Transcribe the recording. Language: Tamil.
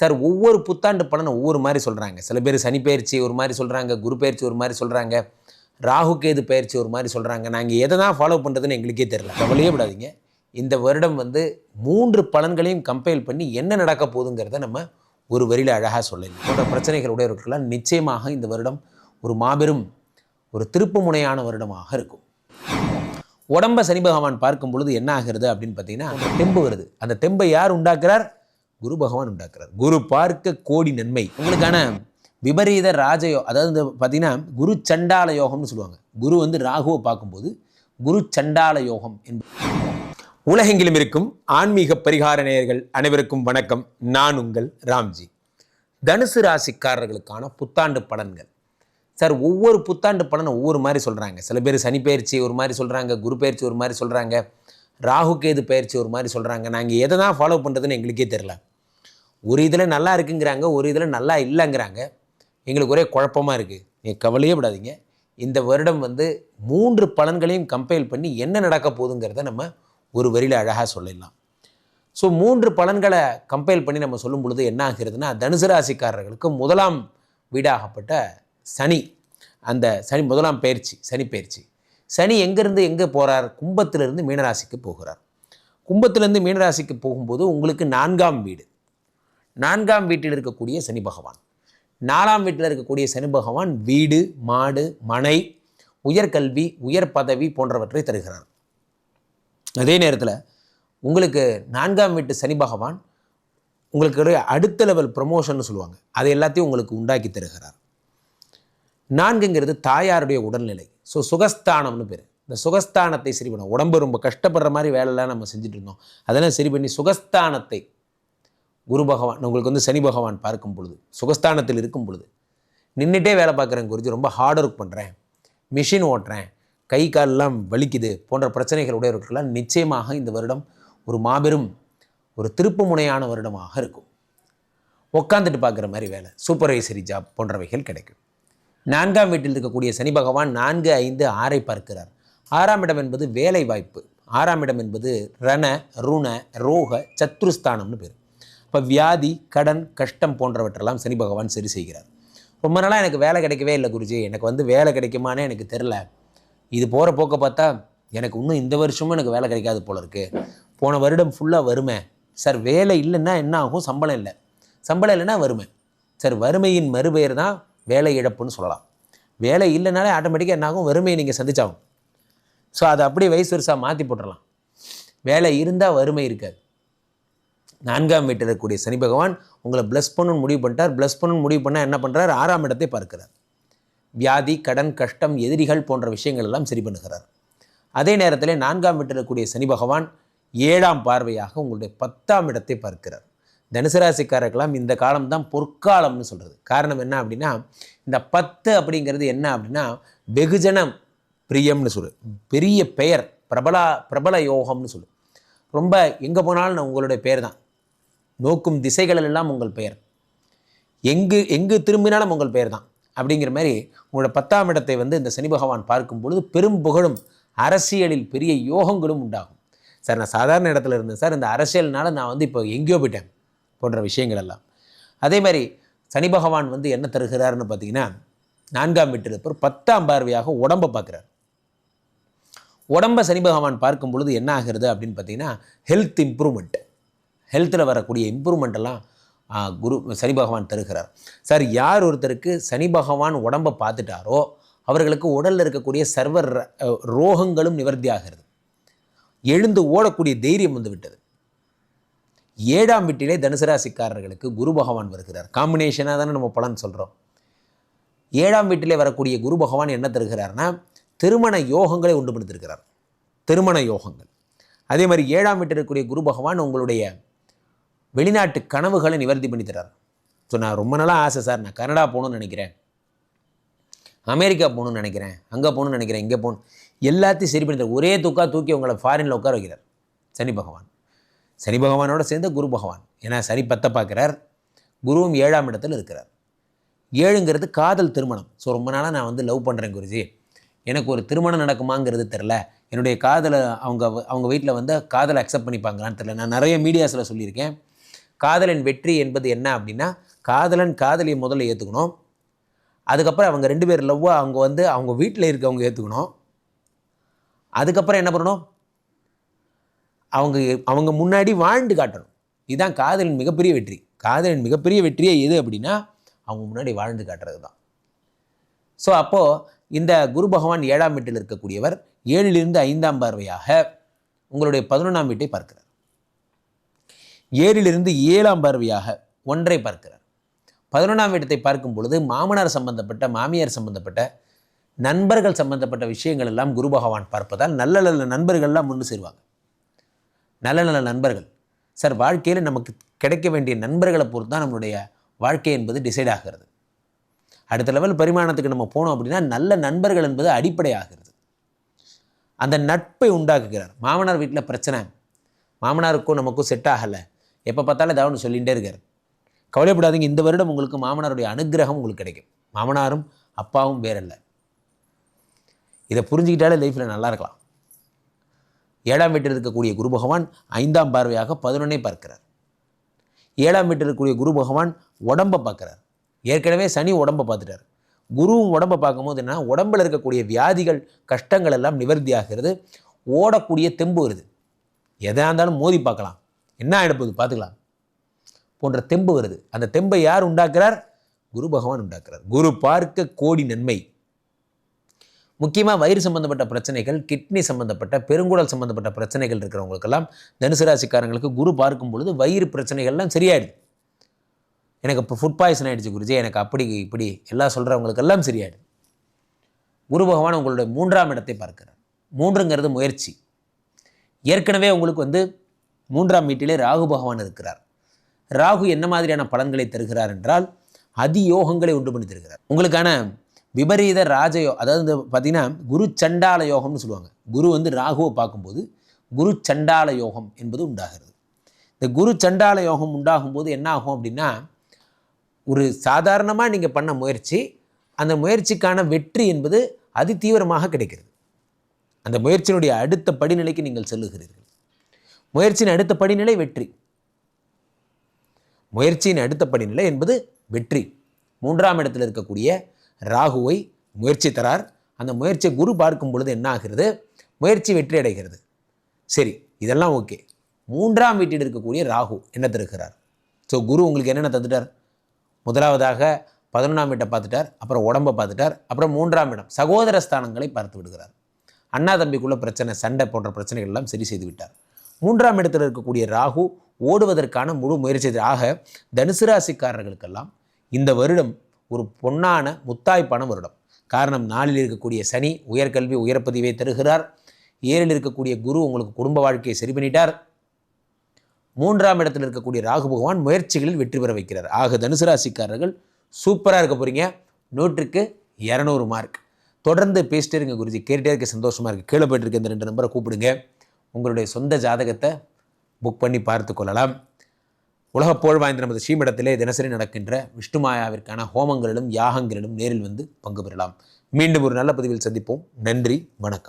சார் ஒவ்வொரு புத்தாண்டு பலனும் ஒவ்வொரு மாதிரி சொல்கிறாங்க சில பேர் சனி பயிற்சி ஒரு மாதிரி சொல்கிறாங்க குரு பயிற்சி ஒரு மாதிரி சொல்கிறாங்க ராகு கேது பயிற்சி ஒரு மாதிரி சொல்கிறாங்க நாங்கள் எதை தான் ஃபாலோ பண்ணுறதுன்னு எங்களுக்கே தெரியல. கவலையே விடாதீங்க. இந்த வருடம் வந்து மூன்று பலன்களையும் கம்பேர் பண்ணி என்ன நடக்க போகுதுங்கிறத நம்ம ஒரு வரியில் அழகாக சொல்லலாம் போன்ற பிரச்சனைகள் உடையவர்களுக்கெல்லாம் நிச்சயமாக இந்த வருடம் ஒரு மாபெரும் ஒரு திருப்பு முனையான வருடமாக இருக்கும். உடம்ப சனி பகவான் பார்க்கும் பொழுது என்ன ஆகிறது அப்படின்னு பார்த்தீங்கன்னா அந்த தெம்பு வருது. அந்த தெம்பை யார் உண்டாக்குறார்? குரு பகவான் உண்டாக்குறார். குரு பார்க்க கோடி நன்மை. உங்களுக்கான விபரீத ராஜயோ அதாவது இந்த பார்த்தீங்கன்னா குரு சண்டால யோகம்னு சொல்லுவாங்க. குரு வந்து ராகுவை பார்க்கும்போது குரு சண்டால யோகம் என்பது உலகெங்கிலும் இருக்கும் ஆன்மீக பரிகார நேயர்கள் அனைவருக்கும் வணக்கம். நான் உங்கள் ராம்ஜி. தனுசு ராசிக்காரர்களுக்கான புத்தாண்டு பலன்கள். சார் ஒவ்வொரு புத்தாண்டு பலனும் ஒவ்வொரு மாதிரி சொல்கிறாங்க சில பேர் சனி பயிற்சி ஒரு மாதிரி சொல்கிறாங்க குரு பயிற்சி ஒரு மாதிரி சொல்கிறாங்க ராகு கேது பயிற்சி ஒரு மாதிரி சொல்கிறாங்க நாங்கள் எதை தான் ஃபாலோ பண்ணுறதுன்னு எங்களுக்கே தெரில ஒரு இதில் நல்லா இருக்குங்கிறாங்க ஒரு இதில் நல்லா இல்லைங்கிறாங்க. எங்களுக்கு ஒரே குழப்பமாக இருக்குது நீங்கள் கவலையே விடாதீங்க இந்த வருடம் வந்து மூன்று பலன்களையும் கம்பேர் பண்ணி என்ன நடக்க போகுதுங்கிறத நம்ம ஒரு வரியில் அழகாக சொல்லிடலாம். ஸோ மூன்று பலன்களை கம்பேர் பண்ணி நம்ம சொல்லும் பொழுது என்ன ஆகிறதுனா தனுசு ராசிக்காரர்களுக்கு முதலாம் வீடாகப்பட்ட சனி அந்த சனி முதலாம் பயிற்சி சனி பயிற்சி. சனி எங்கேருந்து எங்கே போகிறார் கும்பத்திலிருந்து மீனராசிக்கு போகிறார். கும்பத்திலேருந்து மீனராசிக்கு போகும்போது உங்களுக்கு நான்காம் வீடு. நான்காம் வீட்டில் இருக்கக்கூடிய சனி பகவான். நாலாம் வீட்டில் இருக்கக்கூடிய சனி பகவான் வீடு மாடு மனை உயர்கல்வி உயர் பதவி போன்றவற்றை தருகிறார். அதே நேரத்தில் உங்களுக்கு நான்காம் வீட்டு சனி பகவான் உங்களுக்கு அடுத்த லெவல் ப்ரமோஷன் சொல்லுவாங்க. அதை எல்லாத்தையும் உங்களுக்கு உண்டாக்கி தருகிறார். நான்குங்கிறது தாயாருடைய உடல்நிலை. ஸோ சுகஸ்தானம்னு பேர். இந்த சுகஸ்தானத்தை சரி பண்ணும் உடம்பு ரொம்ப கஷ்டப்படுற மாதிரி வேலைலாம் நம்ம செஞ்சுட்டு இருந்தோம். அதெல்லாம் சரி பண்ணி சுகஸ்தானத்தை குரு பகவான் உங்களுக்கு வந்து சனி பகவான் பார்க்கும் பொழுது சுகஸ்தானத்தில் இருக்கும் பொழுது நின்றுட்டே வேலை பார்க்குறேன் குருஜி ரொம்ப ஹார்ட் ஒர்க் பண்ணுறேன் மிஷின் ஓட்டுறேன் கை காலெல்லாம் வலிக்குது போன்ற பிரச்சனைகள் உடையவர்களுக்கெல்லாம் நிச்சயமாக இந்த வருடம் ஒரு மாபெரும் ஒரு திருப்பு முனையான வருடமாக இருக்கும். உட்காந்துட்டு பார்க்குற மாதிரி வேலை சூப்பர்வைசரி ஜாப் போன்றவைகள் கிடைக்கும். நான்காம் வீட்டில் இருக்கக்கூடிய சனி பகவான் நான்கு ஐந்து ஆறை பார்க்கிறார். ஆறாம் இடம் என்பது வேலை வாய்ப்பு ஆறாம் இடம் என்பது ரண ருண ரோக சத்ருஸ்தானம்னு பேர். இப்போ வியாதி கடன் கஷ்டம் போன்றவற்றெல்லாம் சனி பகவான் சரி செய்கிறார். ரொம்ப நாளாக எனக்கு வேலை கிடைக்கவே இல்லை குருஜி. எனக்கு வந்து வேலை கிடைக்குமானே எனக்கு தெரில. இது போகிற போக்க பார்த்தா எனக்கு இன்னும் இந்த வருஷமும் எனக்கு வேலை கிடைக்காது போல இருக்குது போன வருடம் ஃபுல்லாக வறுமை. சார் வேலை இல்லைன்னா என்ன ஆகும்? சம்பளம் இல்லை. சம்பளம் இல்லைன்னா வறுமை. சார் வறுமையின் மறுபெயர் தான் வேலை இழப்புன்னு சொல்லலாம். வேலை இல்லைனாலே ஆட்டோமேட்டிக்காக என்ன ஆகும்? வறுமையை நீங்கள் சந்திச்சாகும் ஸோ அதை அப்படியே வயசு வருஷாக மாற்றி போட்டுடலாம் வேலை இருந்தால் வறுமை இருக்காது. நான்காம் வீட்டில் இருக்கக்கூடிய சனி பகவான் உங்களை ப்ளஸ் பண்ணணும்னு முடிவு பண்ணிட்டார். ப்ளஸ் பண்ணணும்னு முடிவு பண்ணால் என்ன பண்ணுறார் ஆறாம் இடத்தை பார்க்கிறார். வியாதி கடன் கஷ்டம் எதிரிகள் போன்ற விஷயங்கள் எல்லாம் சரி பண்ணுகிறார். அதே நேரத்தில் நான்காம் வீட்டில் இருக்கக்கூடிய சனி பகவான் ஏழாம் பார்வையாக உங்களுடைய பத்தாம் இடத்தை பார்க்கிறார். தனுசு ராசிக்காரர்களாம் இந்த காலம் தான் பொற்காலம்னு சொல்கிறது காரணம் என்ன அப்படின்னா இந்த பத்து அப்படிங்கிறது என்ன அப்படின்னா வெகுஜனம் பிரியம்னு சொல்லு. பெரிய பெயர் பிரபலா பிரபல யோகம்னு சொல்லு. ரொம்ப எங்கே போனாலும் நான் உங்களுடைய பெயர் தான் நோக்கும் திசைகளெல்லாம் உங்கள் பெயர். எங்கு எங்கு திரும்பினாலும் உங்கள் பெயர் தான் அப்படிங்கிற மாதிரி உங்களோட பத்தாம் இடத்தை வந்து இந்த சனி பகவான் பார்க்கும் பொழுது பெரும் புகழும் அரசியலில் பெரிய யோகங்களும் உண்டாகும். சார் நான் சாதாரண இடத்துல இருந்தேன் சார். இந்த அரசியல்னால் நான் வந்து இப்போ எங்கேயோ போயிட்டேன் போன்ற விஷயங்கள் எல்லாம். அதே மாதிரி சனி பகவான் வந்து என்ன தருகிறாருன்னு பார்த்தீங்கன்னா நான்காம் வீட்டில் இருப்பவர் பத்தாம் பார்வையாக உடம்பை பார்க்குறார். உடம்பை சனி பகவான் பார்க்கும் பொழுது என்ன ஆகிறது அப்படின்னு பார்த்தீங்கன்னா ஹெல்த் இம்ப்ரூவ்மெண்ட் ஹெல்த்தில் வரக்கூடிய இம்ப்ரூவ்மெண்ட்டெல்லாம் குரு சனி பகவான் தருகிறார். சார் யார் ஒருத்தருக்கு சனி பகவான் உடம்பை பார்த்துட்டாரோ அவர்களுக்கு உடலில் இருக்கக்கூடிய சர்வ ர- ரோகங்களும் நிவர்த்தி ஆகிறது எழுந்து ஓடக்கூடிய தைரியம் வந்து விட்டது ஏழாம் வீட்டிலே தனுசராசிக்காரர்களுக்கு குரு பகவான் வருகிறார். காம்பினேஷனாக தானே நம்ம பலன் சொல்கிறோம் ஏழாம் வீட்டிலே வரக்கூடிய குரு பகவான் என்ன தருகிறார்னா திருமண யோகங்களை உண்டு படுத்திருக்கிறார் திருமண யோகங்கள். அதே மாதிரி ஏழாம் வீட்டில் இருக்கக்கூடிய குரு பகவான் உங்களுடைய வெளிநாட்டு கனவுகளை நிவர்த்தி பண்ணி தர்றார் ஸோ நான் ரொம்ப நாளாக ஆசை சார் நான் கனடா போகணும்னு நினைக்கிறேன். அமெரிக்கா போகணும்னு நினைக்கிறேன். அங்கே போகணும்னு நினைக்கிறேன். இங்கே போகணும். எல்லாத்தையும் சரி பண்ணி தர ஒரே தூக்கா தூக்கி உங்களை ஃபாரினில் உட்கார வைக்கிறார். சனி பகவான். சனி பகவானோட சேர்ந்து குரு பகவான். ஏன்னா சனி பத்தை பார்க்குறார். குருவும் ஏழாம் இடத்துல இருக்கிறார். ஏழுங்கிறது காதல் திருமணம். ஸோ ரொம்ப நாளாக நான் வந்து லவ் பண்ணுறேன் குருஜி. எனக்கு ஒரு திருமணம் நடக்குமாங்கிறது தெரில என்னுடைய காதலை அவங்க அவங்க வீட்டில் வந்து காதலை அக்செப்ட் பண்ணிப்பாங்களான்னு தெரில நான் நிறைய மீடியாஸில் சொல்லியிருக்கேன். காதலன் வெற்றி என்பது என்ன அப்படின்னா காதலன் காதலியை முதல்ல ஏற்றுக்கணும் அதுக்கப்புறம் அவங்க ரெண்டு பேர் லவ்வாக அவங்க வந்து அவங்க வீட்டில் இருக்கவங்க ஏற்றுக்கணும் அதுக்கப்புறம் என்ன பண்ணணும்? அவங்க அவங்க முன்னாடி வாழ்ந்து காட்டணும். இதுதான் காதலின் மிகப்பெரிய வெற்றி. காதலின் மிகப்பெரிய வெற்றியே எது அப்படின்னா அவங்க முன்னாடி வாழ்ந்து காட்டுறது தான் ஸோ அப்போது இந்த குரு பகவான் ஏழாம் வீட்டில் இருக்கக்கூடியவர் ஏழிலிருந்து ஐந்தாம் பார்வையாக உங்களுடைய பதினொன்றாம் வீட்டை பார்க்கிறார். ஏழிலிருந்து ஏழாம் பார்வையாக ஒன்றை பார்க்கிறார். பதினொன்றாம் இடத்தை பார்க்கும் பொழுது மாமனார் சம்பந்தப்பட்ட மாமியார் சம்பந்தப்பட்ட நண்பர்கள் சம்பந்தப்பட்ட விஷயங்கள் எல்லாம் குரு பகவான் பார்ப்பதால் நல்ல நல்ல நண்பர்கள்லாம் முன்னு சேருவாங்க. நல்ல நல்ல நண்பர்கள். சார் வாழ்க்கையில் நமக்கு கிடைக்க வேண்டிய நண்பர்களை பொறுத்து தான் நம்மளுடைய வாழ்க்கை என்பது டிசைட் ஆகிறது. அடுத்த லெவல் பரிமாணத்துக்கு நம்ம போனோம் அப்படின்னா நல்ல நண்பர்கள் என்பது அடிப்படையாகிறது அந்த நட்பை உண்டாக்குகிறார். மாமனார் வீட்டில் பிரச்சனை. மாமனாருக்கும் நமக்கும் செட் ஆகலை. எப்போ பார்த்தாலும் ஏதாவது ஒன்று சொல்லிகிட்டே இருக்கார். கவலைப்படாதீங்க இந்த வருடம் உங்களுக்கு மாமனாருடைய அனுகிரகம் உங்களுக்கு கிடைக்கும். மாமனாரும் அப்பாவும் வேறல்ல. இதை புரிஞ்சுக்கிட்டாலே லைஃப்பில் நல்லா இருக்கலாம். ஏழாம் வீட்டில் இருக்கக்கூடிய குரு பகவான் ஐந்தாம் பார்வையாக பதினொன்னே பார்க்கிறார். ஏழாம் வீட்டில் இருக்கக்கூடிய குரு பகவான் உடம்பை பார்க்குறார். ஏற்கனவே சனி உடம்பை பார்த்துட்டார். குருவும் உடம்பை பார்க்கும்போது என்ன உடம்பில் இருக்கக்கூடிய வியாதிகள் கஷ்டங்கள் எல்லாம் நிவர்த்தி ஆகிறது ஓடக்கூடிய தெம்பு வருது. எதாக இருந்தாலும் மோதி பார்க்கலாம். என்ன ஆகிடப்போகுது பார்த்துக்கலாம். போன்ற தெம்பு வருது. அந்த தெம்பை யார் உண்டாக்குறார்? குரு பகவான் உண்டாக்குறார். குரு பார்க்க கோடி நன்மை. முக்கியமாக வயிறு சம்பந்தப்பட்ட பிரச்சனைகள் கிட்னி சம்பந்தப்பட்ட பெருங்குடல் சம்பந்தப்பட்ட பிரச்சனைகள் இருக்கிறவங்களுக்கெல்லாம் தனுசு ராசிக்காரங்களுக்கு குரு பார்க்கும் பொழுது வயிறு பிரச்சனைகள்லாம் சரியாயிடுது. எனக்கு இப்போ ஃபுட் பாய்சன் ஆகிடுச்சு குருஜி. எனக்கு அப்படி இப்படி எல்லாம் சொல்கிறவங்களுக்கெல்லாம் சரியாயிடுது. குரு பகவான் உங்களுடைய மூன்றாம் இடத்தை பார்க்கிறார். மூன்றுங்கிறது முயற்சி. ஏற்கனவே உங்களுக்கு வந்து மூன்றாம் வீட்டிலே ராகு பகவான் இருக்கிறார். ராகு என்ன மாதிரியான பலன்களை தருகிறார் என்றால் அதியோகங்களை உண்டு பண்ணி தருகிறார். உங்களுக்கான விபரீத ராஜயோ அதாவது இந்த பார்த்தீங்கன்னா குரு சண்டால யோகம்னு சொல்லுவாங்க. குரு வந்து ராகுவை பார்க்கும்போது குரு சண்டால யோகம் என்பது உண்டாகிறது. இந்த குரு சண்டால யோகம் உண்டாகும்போது என்ன ஆகும் அப்படின்னா ஒரு சாதாரணமாக நீங்கள் பண்ண முயற்சி அந்த முயற்சிக்கான வெற்றி என்பது அதி தீவிரமாக கிடைக்கிறது. அந்த முயற்சியினுடைய அடுத்த படிநிலைக்கு நீங்கள் செல்லுகிறீர்கள். முயற்சியின் அடுத்த படிநிலை வெற்றி. முயற்சியின் அடுத்த படிநிலை என்பது வெற்றி. மூன்றாம் இடத்தில் இருக்கக்கூடிய ராகுவை முயற்சி தரார். அந்த முயற்சியை குரு பார்க்கும் பொழுது என்ன ஆகிறது? முயற்சி வெற்றி அடைகிறது. சரி இதெல்லாம் ஓகே. மூன்றாம் வீட்டில் இருக்கக்கூடிய ராகு என்ன தருகிறார்? ஸோ குரு உங்களுக்கு என்னென்ன தந்துட்டார்? முதலாவதாக பதினொன்றாம் வீட்டை பார்த்துட்டார் அப்புறம் உடம்பை பார்த்துட்டார் அப்புறம் மூன்றாம் இடம் சகோதர ஸ்தானங்களை பார்த்து விடுகிறார். அண்ணா தம்பிக்குள்ள பிரச்சனை சண்டை போன்ற பிரச்சனைகள் எல்லாம் சரி செய்து விட்டார். மூன்றாம் இடத்தில் இருக்கக்கூடிய ராகு ஓடுவதற்கான முழு முயற்சி ஆக தனுசு ராசிக்காரர்களுக்கெல்லாம் இந்த வருடம் ஒரு பொன்னான முத்தாய்ப்பான வருடம். காரணம் நாளில் இருக்கக்கூடிய சனி உயர்கல்வி உயர்பதிவை தருகிறார். ஏழில் இருக்கக்கூடிய குரு உங்களுக்கு குடும்ப வாழ்க்கையை சரி பண்ணிட்டார். மூன்றாம் இடத்தில் இருக்கக்கூடிய ராகு பகவான் முயற்சிகளில் வெற்றி பெற வைக்கிறார். ஆக தனுசு ராசிக்காரர்கள் சூப்பராக இருக்க போகிறீங்க நூற்றுக்கு இரநூறு மார்க். தொடர்ந்து பேசிட்டே இருங்க குருஜி. கேட்டுட்டே இருக்க சந்தோஷமாக இருக்குது கீழே போயிட்டு இருக்க இந்த ரெண்டு நம்பரை கூப்பிடுங்க. உங்களுடைய சொந்த ஜாதகத்தை புக் பண்ணி பார்த்து கொள்ளலாம். உலகப் புகழ் வாய்ந்த நமது ஸ்ரீமடத்திலே தினசரி நடக்கின்ற விஷ்ணுமாயாவிற்கான ஹோமங்களிலும் யாகங்களிலும் நேரில் வந்து பங்கு பெறலாம். மீண்டும் ஒரு நல்ல பதிவில் சந்திப்போம். நன்றி வணக்கம்.